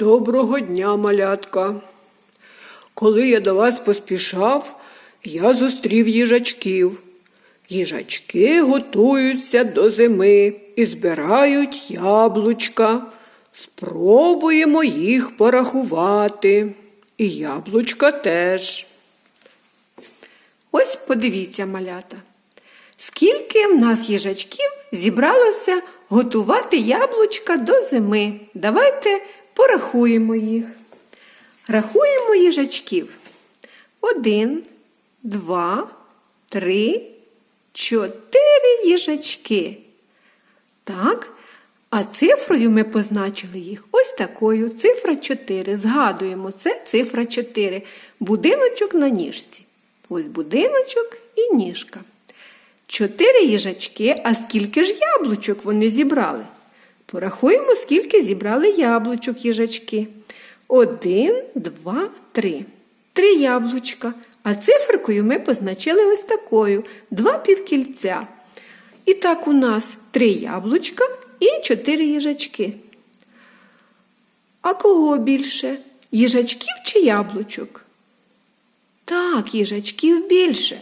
Доброго дня, малятка. Коли я до вас поспішав, я зустрів їжачків. Їжачки готуються до зими і збирають яблучка. Спробуємо їх порахувати. І яблучка теж. Ось подивіться, малята. Скільки в нас їжачків зібралося готувати яблучка до зими. Давайте порахуємо їх. Рахуємо їжачків. Один, два, три, чотири їжачки. Так, а цифрою ми позначили їх ось такою. Цифра 4. Згадуємо, це цифра 4. Будиночок на ніжці. Ось будиночок і ніжка. Чотири їжачки, а скільки ж яблучок вони зібрали? Порахуємо, скільки зібрали яблучок їжачки. Один, два, три. Три яблучка. А циферкою ми позначили ось такою. Два півкільця. І так у нас три яблучка і чотири їжачки. А кого більше? Їжачків чи яблучок? Так, їжачків більше.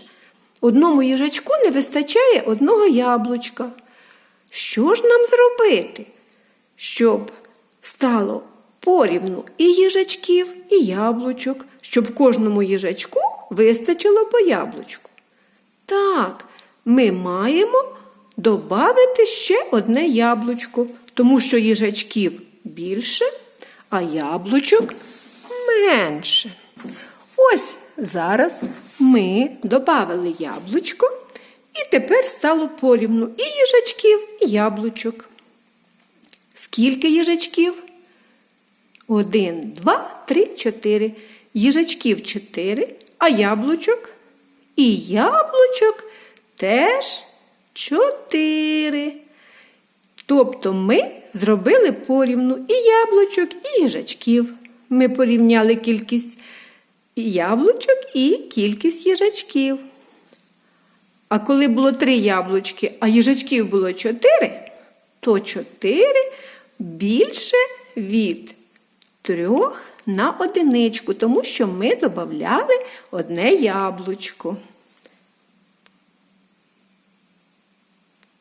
Одному їжачку не вистачає одного яблучка. Що ж нам зробити, щоб стало порівну і їжачків, і яблучок, щоб кожному їжачку вистачило по яблучку? Так, ми маємо додати ще одне яблучко, тому що їжачків більше, а яблучок менше. Ось зараз ми додали яблучко, і тепер стало порівну і їжачків, і яблучок. Скільки їжачків? Один, два, три, чотири. Їжачків чотири, а яблучок? І яблучок теж чотири. Тобто ми зробили порівну і яблучок, і їжачків. Ми порівняли кількість яблучок і кількість їжачків. А коли було три яблучки, а їжачків було чотири, то 4 більше від трьох на одиничку, тому що ми додавали одне яблучко.